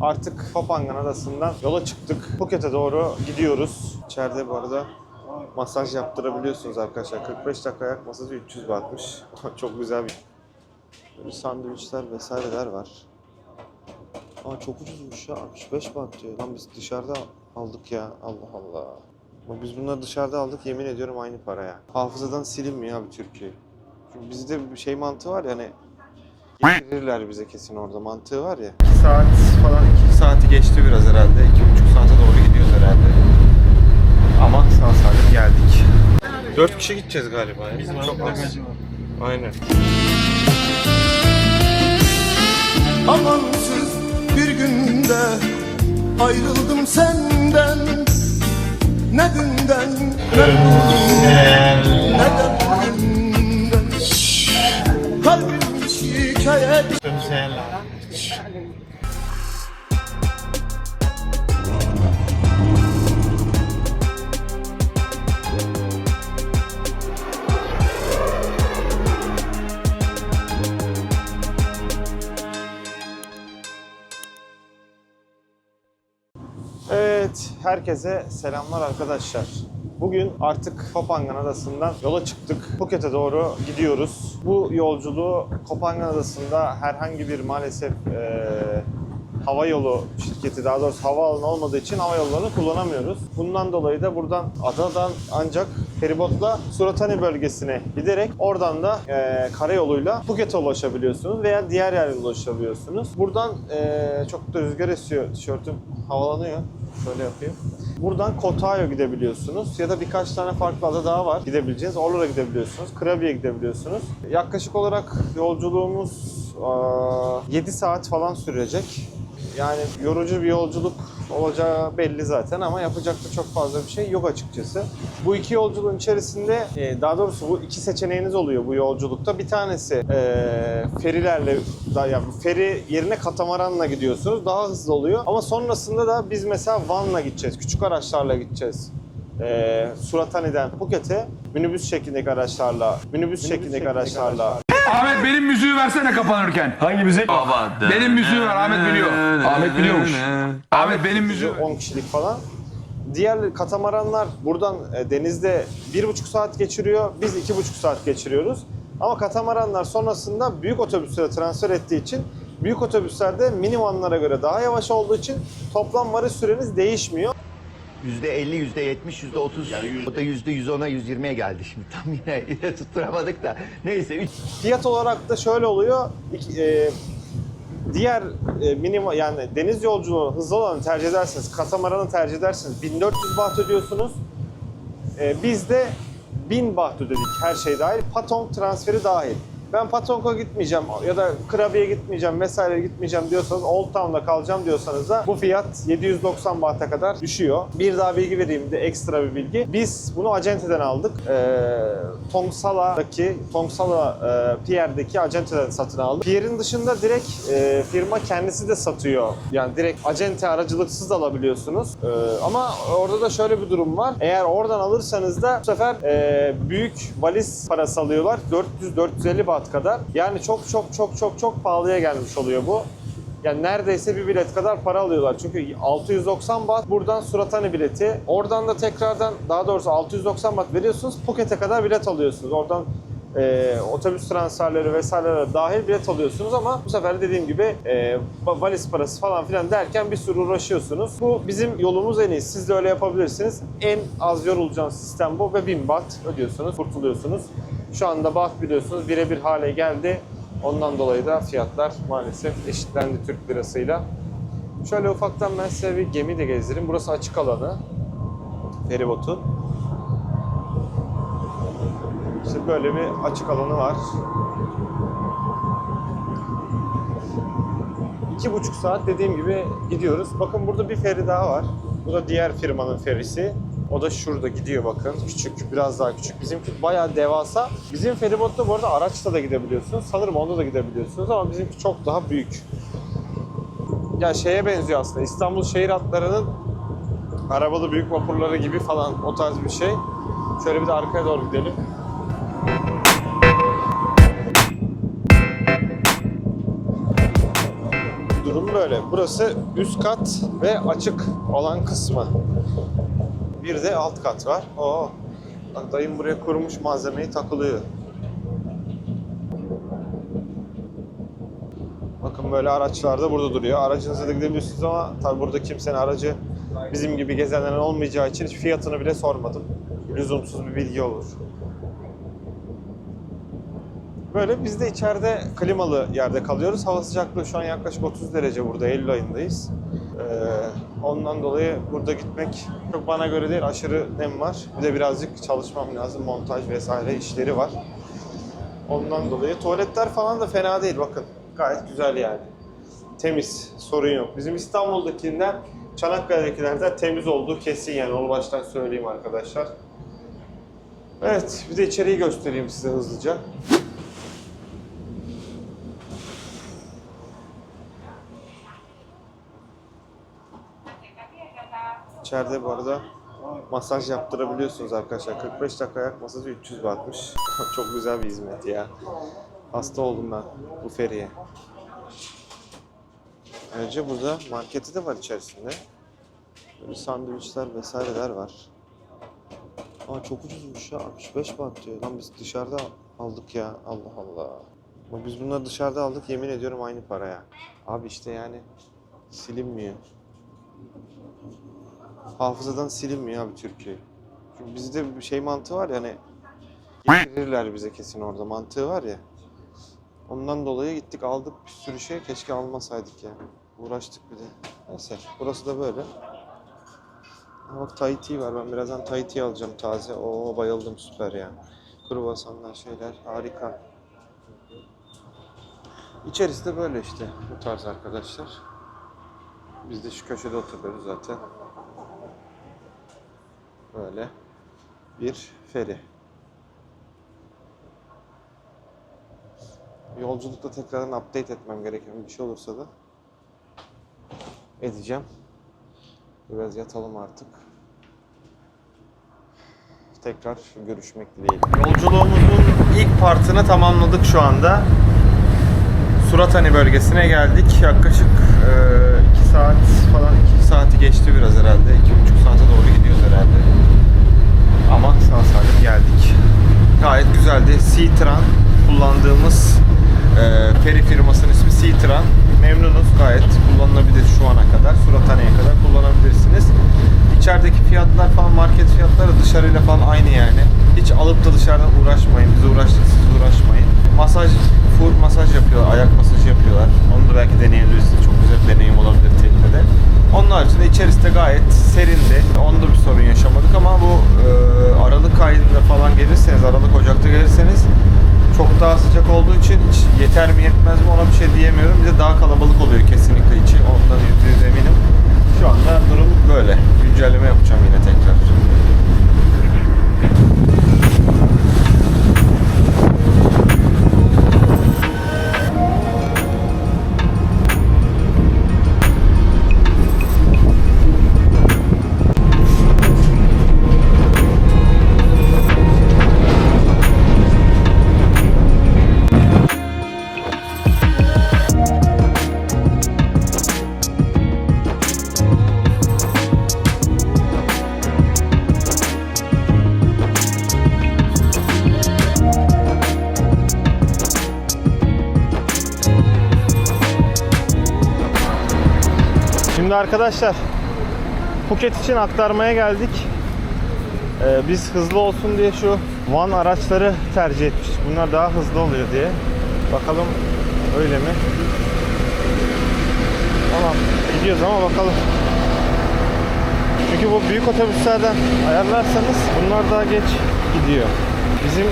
Artık Kopangan Adası'ndan yola çıktık. Phuket'e doğru gidiyoruz. İçeride bu arada masaj yaptırabiliyorsunuz arkadaşlar. 45 dakika ayak masajı 300 bahtmış. çok güzel bir Böyle sandviçler vesaireler var. Aa çok ucuzmuş ya. 65 baht diyor. Lan biz dışarıda aldık ya. Allah Allah. Ama Biz bunları dışarıda aldık yemin ediyorum aynı paraya. Hafızadan silinmiyor abi Türkiye. Çünkü bizde bir şey mantığı var ya hani getirirler bize kesin orada mantığı var ya. 2 saat falan 2 saati geçti biraz herhalde. 2,5 saate doğru gidiyoruz herhalde. Ama sağ salim geldik. 4 kişi gideceğiz galiba ya. Çok az. Aynen. Amansız bir günde ayrıldım senden Ne dünden ne bugünden ne de bugünden Kalbim şikayet herkese selamlar arkadaşlar. Bugün artık Kopangan Adası'ndan yola çıktık. Phuket'e doğru gidiyoruz. Bu yolculuğu Kopangan Adası'nda herhangi bir maalesef eee hava yolu şirketi, daha doğrusu havaalanı olmadığı için hava yollarını kullanamıyoruz. Bundan dolayı da buradan adadan ancak feribotla Suratani bölgesine giderek oradan da eee karayoluyla Phuket'e ulaşabiliyorsunuz veya diğer yerlere ulaşabiliyorsunuz. Buradan eee, çok da rüzgar esiyor, tişörtüm havalanıyor. Şöyle yapayım. Buradan Kotayo gidebiliyorsunuz ya da birkaç tane farklı ada daha var gidebileceğiniz. Oralara gidebiliyorsunuz. Krabi'ye gidebiliyorsunuz. Yaklaşık olarak yolculuğumuz eee, 7 saat falan sürecek. Yani yorucu bir yolculuk olacağı belli zaten ama yapacak da çok fazla bir şey yok açıkçası. Bu iki yolculuğun içerisinde e, daha doğrusu bu iki seçeneğiniz oluyor bu yolculukta. Bir tanesi e, ferilerle, da- yani feri yerine katamaranla gidiyorsunuz. Daha hızlı oluyor. Ama sonrasında da biz mesela vanla gideceğiz. Küçük araçlarla gideceğiz. E, Suratani'den Phuket'e minibüs şeklindeki araçlarla, minibüs, şeklindeki araçlarla Ahmet benim müziği versene kapanırken. Hangi müzik? Benim müziği ver Ahmet biliyor. Ahmet biliyormuş. Ahmet benim müziği 10 kişilik falan. Diğer katamaranlar buradan e, denizde bir buçuk saat geçiriyor. Biz iki buçuk saat geçiriyoruz. Ama katamaranlar sonrasında büyük otobüslere transfer ettiği için büyük otobüslerde minivanlara göre daha yavaş olduğu için toplam varış süreniz değişmiyor. Yüzde 50, yüzde 70, yüzde 30, o da yüzde 110'a 120'ye geldi şimdi. Tam yine, yine tutturamadık da. Neyse üç- Fiyat olarak da şöyle oluyor. İki- e, diğer e, minima yani deniz yolculuğu hızlı olanı tercih ederseniz, katamaranı tercih ederseniz 1400 baht ödüyorsunuz. E, biz de 1000 baht ödedik her şey dahil. Patong transferi dahil. Ben Patong'a gitmeyeceğim ya da Krabi'ye gitmeyeceğim vesaire gitmeyeceğim diyorsanız Old Town'da kalacağım diyorsanız da bu fiyat 790 bahta kadar düşüyor. Bir daha bilgi vereyim de ekstra bir bilgi. Biz bunu acenteden aldık. Ee, Tongsala'daki, Tongsala e, Pierre'deki acenteden satın aldık. Pierre'in dışında direkt e, firma kendisi de satıyor. Yani direkt acente aracılıksız alabiliyorsunuz. Ee, ama orada da şöyle bir durum var. Eğer oradan alırsanız da bu sefer e, büyük valiz parası alıyorlar. 400-450 baht kadar. Yani çok çok çok çok çok pahalıya gelmiş oluyor bu. Yani neredeyse bir bilet kadar para alıyorlar. Çünkü 690 baht buradan Suratani bileti. Oradan da tekrardan daha doğrusu 690 baht veriyorsunuz. Phuket'e kadar bilet alıyorsunuz. Oradan e, otobüs transferleri vesaireler dahil bilet alıyorsunuz ama bu sefer dediğim gibi e, va- valiz parası falan filan derken bir sürü uğraşıyorsunuz. Bu bizim yolumuz en iyi. Siz de öyle yapabilirsiniz. En az yorulacağınız sistem bu ve 1000 baht ödüyorsunuz, kurtuluyorsunuz. Şu anda baht biliyorsunuz birebir hale geldi. Ondan dolayı da fiyatlar maalesef eşitlendi Türk lirasıyla. Şöyle ufaktan ben size bir gemi de gezdireyim. Burası açık alanı. Feribotun. İşte böyle bir açık alanı var. İki buçuk saat dediğim gibi gidiyoruz. Bakın burada bir feri daha var. Bu da diğer firmanın ferisi. O da şurada gidiyor bakın. Küçük, biraz daha küçük. Bizimki bayağı devasa. Bizim feribotta bu arada araçla da gidebiliyorsunuz. Sanırım onda da gidebiliyorsunuz ama bizimki çok daha büyük. Ya şeye benziyor aslında. İstanbul şehir hatlarının arabalı büyük vapurları gibi falan o tarz bir şey. Şöyle bir de arkaya doğru gidelim. Durum böyle. Burası üst kat ve açık olan kısmı. Bir de alt kat var. Oo. Bak dayım buraya kurmuş malzemeyi takılıyor. Bakın böyle araçlar da burada duruyor. Aracınızla da gidebiliyorsunuz ama tabi burada kimsenin aracı bizim gibi gezenlerin olmayacağı için fiyatını bile sormadım. Lüzumsuz bir bilgi olur. Böyle biz de içeride klimalı yerde kalıyoruz. Hava sıcaklığı şu an yaklaşık 30 derece burada. Eylül ayındayız. Ee, ondan dolayı burada gitmek çok bana göre değil. Aşırı nem var. Bir de birazcık çalışmam lazım. Montaj vesaire işleri var. Ondan dolayı tuvaletler falan da fena değil bakın. Gayet güzel yani. Temiz, sorun yok. Bizim İstanbul'dakinden, Çanakkale'dekilerden temiz olduğu kesin yani. Onu baştan söyleyeyim arkadaşlar. Evet, bir de içeriği göstereyim size hızlıca. İçeride bu arada masaj yaptırabiliyorsunuz arkadaşlar. 45 dakika ayak masajı 300 bahtmış. Çok güzel bir hizmet ya. Hasta oldum ben bu feriye. Ayrıca burada marketi de var içerisinde. Böyle sandviçler vesaireler var. Aa çok ucuzmuş ya. 65 baht diyor. Lan biz dışarıda aldık ya. Allah Allah. Ama biz bunları dışarıda aldık yemin ediyorum aynı paraya. Abi işte yani silinmiyor. Hafızadan silinmiyor abi Türkiye. Çünkü bizde bir şey mantığı var ya hani getirirler bize kesin orada mantığı var ya. Ondan dolayı gittik aldık bir sürü şey keşke almasaydık yani. Uğraştık bir de. Neyse burası da böyle. Ha bak Tahiti var ben birazdan Tahiti alacağım taze. Oo bayıldım süper ya. Kruvasanlar şeyler harika. İçerisi de böyle işte bu tarz arkadaşlar. Biz de şu köşede oturuyoruz zaten. Böyle bir feri. Yolculukta tekrardan update etmem gereken bir şey olursa da edeceğim. Biraz yatalım artık. Tekrar görüşmek dileğiyle. Yolculuğumuzun ilk partını tamamladık şu anda. Suratani bölgesine geldik. Yaklaşık 2 saat falan 2 saati geçti biraz herhalde. 2,5 saate doğru gidiyoruz herhalde. Ama sağ salim geldik. Gayet güzeldi. Seatran kullandığımız e, feri firmasının ismi Seatran. Memnunuz gayet kullanılabilir şu ana kadar. Surathane'ye kadar kullanabilirsiniz. İçerideki fiyatlar falan market fiyatları dışarıyla falan aynı yani. Hiç alıp da dışarıdan uğraşmayın. Biz uğraştık siz uğraşmayın. Masaj, full masaj yapıyorlar. Ayak masajı yapıyorlar. Onu da belki deneyebilirsiniz. Çok güzel bir deneyim olabilir teknede. Onun haricinde içerisi de gayet serindi. Onda bir sorun yaşamadık ama bu e, Aralık ayında falan gelirseniz, Aralık Ocak'ta gelirseniz çok daha sıcak olduğu için yeter mi yetmez mi ona bir şey diyemiyorum. Bir de daha kalabalık oluyor kesinlikle içi. Ondan yüzde yüz eminim. Şu anda durum böyle. Güncelleme yapacağım yine tekrar. Şimdi arkadaşlar Phuket için aktarmaya geldik. Ee, biz hızlı olsun diye şu van araçları tercih etmiştik. Bunlar daha hızlı oluyor diye. Bakalım öyle mi? Tamam gidiyoruz ama bakalım. Çünkü bu büyük otobüslerden ayarlarsanız bunlar daha geç gidiyor. Bizim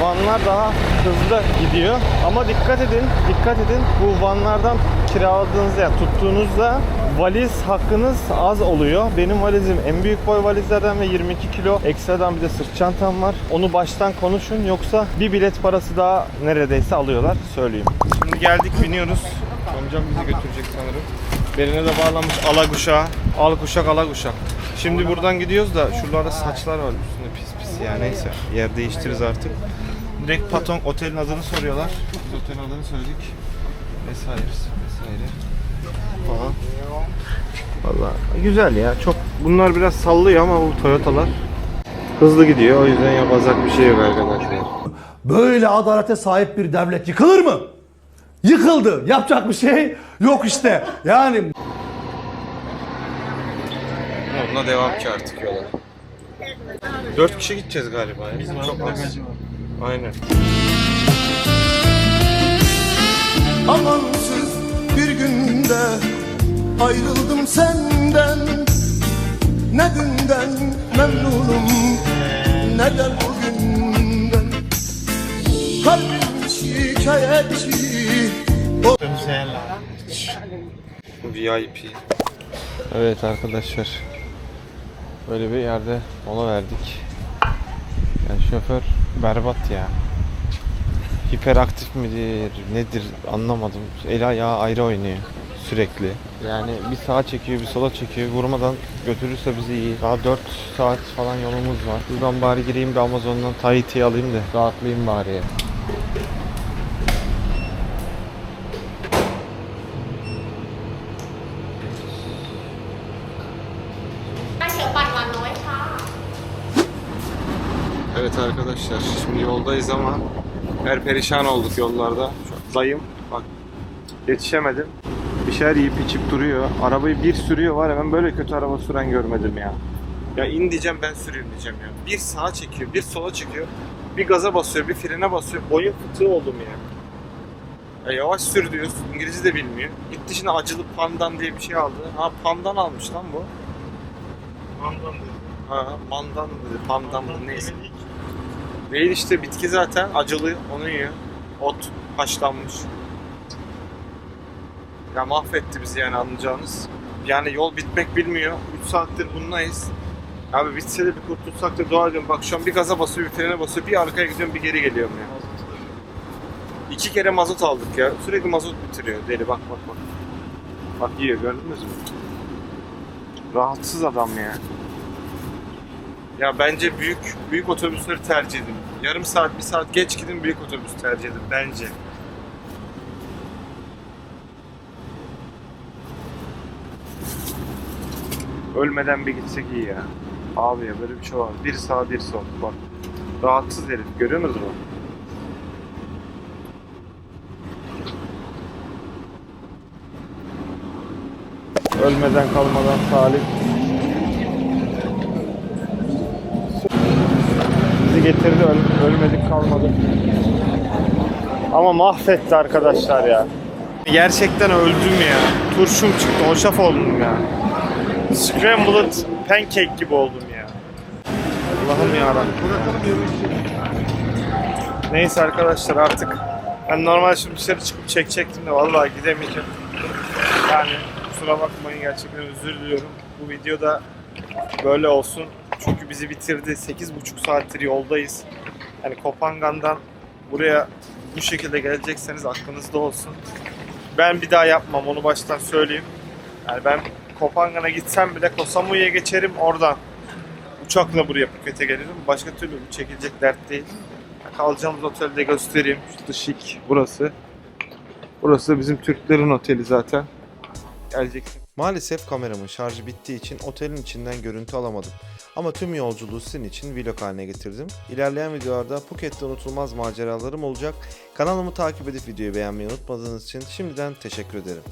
vanlar daha hızlı gidiyor. Ama dikkat edin, dikkat edin. Bu vanlardan kiraladığınızda, yani tuttuğunuzda valiz hakkınız az oluyor. Benim valizim en büyük boy valizlerden ve 22 kilo. Ekstradan bir de sırt çantam var. Onu baştan konuşun yoksa bir bilet parası daha neredeyse alıyorlar. Söyleyeyim. Şimdi geldik biniyoruz. Amcam bizi götürecek sanırım. Beline de bağlanmış alaguşa. Al kuşak ala kuşak. Şimdi buradan gidiyoruz da şuralarda saçlar var üstünde pis pis ya neyse. Yer değiştiririz artık. Direkt Patong otelin adını soruyorlar. Biz otelin adını söyledik. Vesaire vesaire. falan. Valla güzel ya. Çok bunlar biraz sallıyor ama bu Toyota'lar hızlı gidiyor. O yüzden yapacak bir şey yok arkadaşlar. Böyle adalete sahip bir devlet yıkılır mı? Yıkıldı. Yapacak bir şey yok işte. Yani Onunla devam ki artık yola. Dört kişi gideceğiz galiba. Ya. Çok az. Aynen. Amansız bir günde ayrıldım senden Ne dünden memnunum ne de bugünden Kalbim şikayetçi VIP. Evet arkadaşlar. Böyle bir yerde mola verdik. Yani şoför berbat ya. Hiperaktif midir, nedir anlamadım. El ayağı ayrı oynuyor sürekli. Yani bir sağa çekiyor, bir sola çekiyor. Vurmadan götürürse bizi iyi. Daha 4 saat falan yolumuz var. Buradan bari gireyim bir Amazon'dan Tahiti'yi alayım da rahatlayayım bari Evet arkadaşlar şimdi yoldayız ama her perişan olduk yollarda. Dayım bak yetişemedim. Bir şeyler yiyip içip duruyor. Arabayı bir sürüyor var ya ben böyle kötü araba süren görmedim ya. Ya in diyeceğim ben süreyim diyeceğim ya. Bir sağa çekiyor, bir sola çekiyor. Bir gaza basıyor, bir frene basıyor. Boyun fıtığı oldum ya. Ya yavaş sür diyoruz. İngilizce de bilmiyor. Gitti şimdi acılı pandan diye bir şey aldı. Ha pandan almış lan bu. Pandan dedi. Ha mandan dedi. Pandan mı neyse. Değil işte bitki zaten acılı onu yiyor. Ot haşlanmış. Ya mahvetti bizi yani anlayacağınız. Yani yol bitmek bilmiyor. 3 saattir bununlayız. Abi bitse de bir kurtulsak da dua ediyorum. Bak şu an bir gaza basıyor, bir frene basıyor. Bir arkaya gidiyorum, bir geri geliyorum ya. İki kere mazot aldık ya. Sürekli mazot bitiriyor deli bak bak bak. Bak yiyor gördünüz mü? Rahatsız adam ya. Ya bence büyük büyük otobüsleri tercih edin. Yarım saat, bir saat geç gidin büyük otobüs tercih edin bence. Ölmeden bir gitsek iyi ya. Abi ya böyle bir şey var. Bir sağ bir sol. Bak. Rahatsız herif. Görüyor musunuz mu? Ölmeden kalmadan Salih. Getirdi öl- ölmedik kalmadık. Ama mahvetti arkadaşlar ya. Gerçekten öldüm ya. Turşum çıktı, hoşaf oldum ya. Scrambled pancake gibi oldum ya. Allah'ım ya Neyse arkadaşlar artık ben normal şimdi dışarı çıkıp çekecektim de vallahi gidemeyeceğim. Yani kusura bakmayın gerçekten özür diliyorum. Bu videoda böyle olsun. Çünkü bizi bitirdi. 8,5 saattir yoldayız. Yani Kopangan'dan buraya bu şekilde gelecekseniz aklınızda olsun. Ben bir daha yapmam onu baştan söyleyeyim. Yani ben Kopangan'a gitsem bile Koh Samui'ye geçerim oradan. Uçakla buraya Phuket'e gelirim. Başka türlü bu çekilecek dert değil. Kalacağımız otelde göstereyim. İşte şik burası. Burası bizim Türklerin oteli zaten. Geleceksin. Maalesef kameramın şarjı bittiği için otelin içinden görüntü alamadım. Ama tüm yolculuğu sizin için vlog haline getirdim. İlerleyen videolarda Phuket'te unutulmaz maceralarım olacak. Kanalımı takip edip videoyu beğenmeyi unutmadığınız için şimdiden teşekkür ederim.